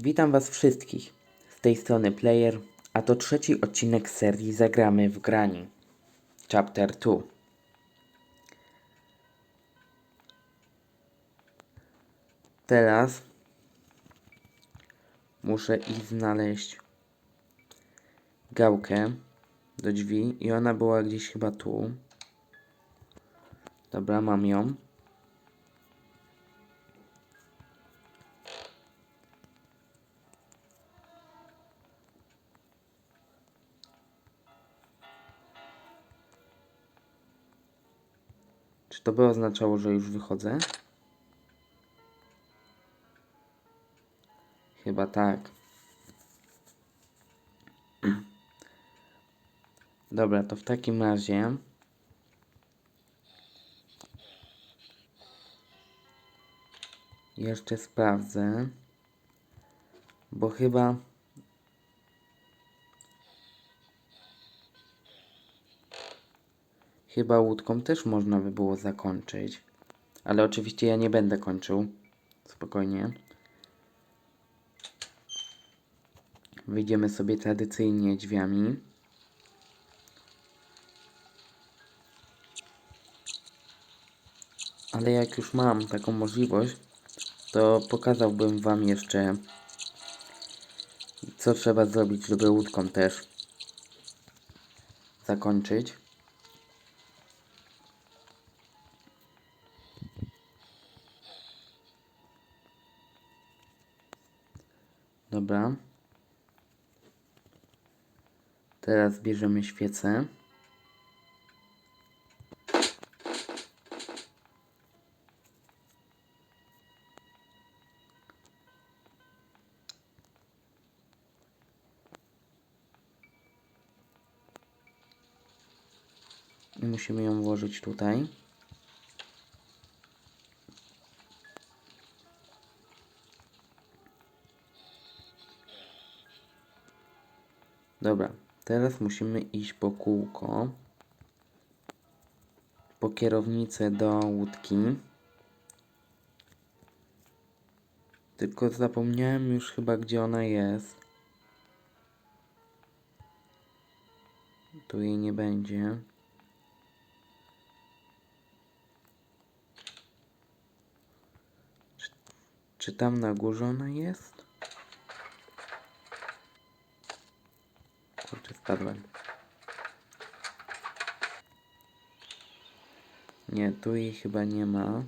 Witam Was wszystkich. Z tej strony Player, a to trzeci odcinek serii Zagramy w grani. Chapter 2. Teraz muszę iść znaleźć gałkę do drzwi i ona była gdzieś chyba tu. Dobra, mam ją. Czy to by oznaczało, że już wychodzę? Chyba tak. Dobra, to w takim razie jeszcze sprawdzę, bo chyba chyba łódką też można by było zakończyć. Ale oczywiście ja nie będę kończył. Spokojnie. Wyjdziemy sobie tradycyjnie drzwiami. Ale jak już mam taką możliwość, to pokazałbym Wam jeszcze, co trzeba zrobić, żeby łódką też zakończyć. Dobra. Teraz bierzemy świecę. I musimy ją włożyć tutaj. Dobra, teraz musimy iść po kółko. Po kierownicę do łódki. Tylko zapomniałem już chyba gdzie ona jest. Tu jej nie będzie. Czy, czy tam na górze ona jest? Spadłem. Nie, tu jej chyba nie ma.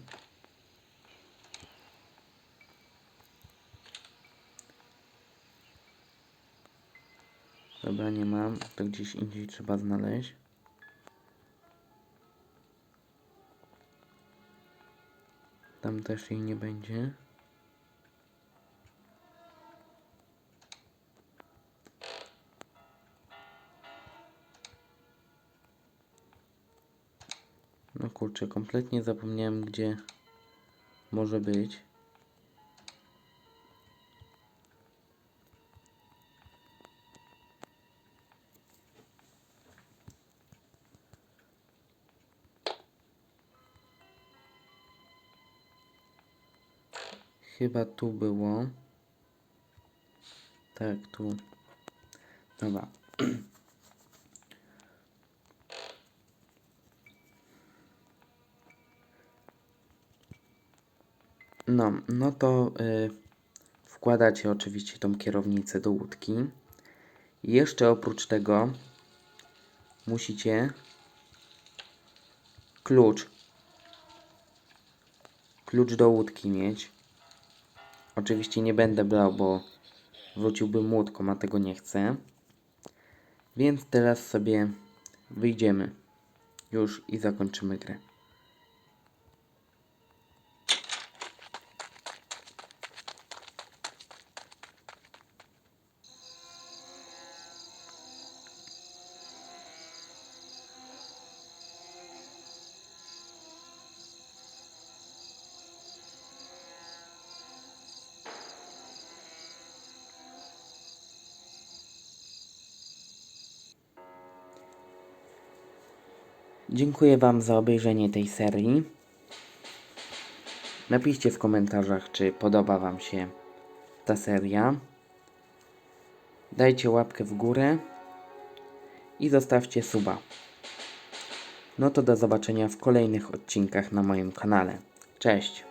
Dobra, nie mam. To gdzieś indziej trzeba znaleźć. Tam też jej nie będzie. Kurczę, kompletnie zapomniałem gdzie może być. Chyba tu było. Tak, tu. Dobra. No, no to y, wkładacie oczywiście tą kierownicę do łódki. Jeszcze oprócz tego musicie klucz klucz do łódki mieć. Oczywiście nie będę brał, bo wróciłbym łódką, a tego nie chcę. Więc teraz sobie wyjdziemy już i zakończymy grę. Dziękuję Wam za obejrzenie tej serii. Napiszcie w komentarzach, czy podoba Wam się ta seria. Dajcie łapkę w górę i zostawcie suba. No to do zobaczenia w kolejnych odcinkach na moim kanale. Cześć!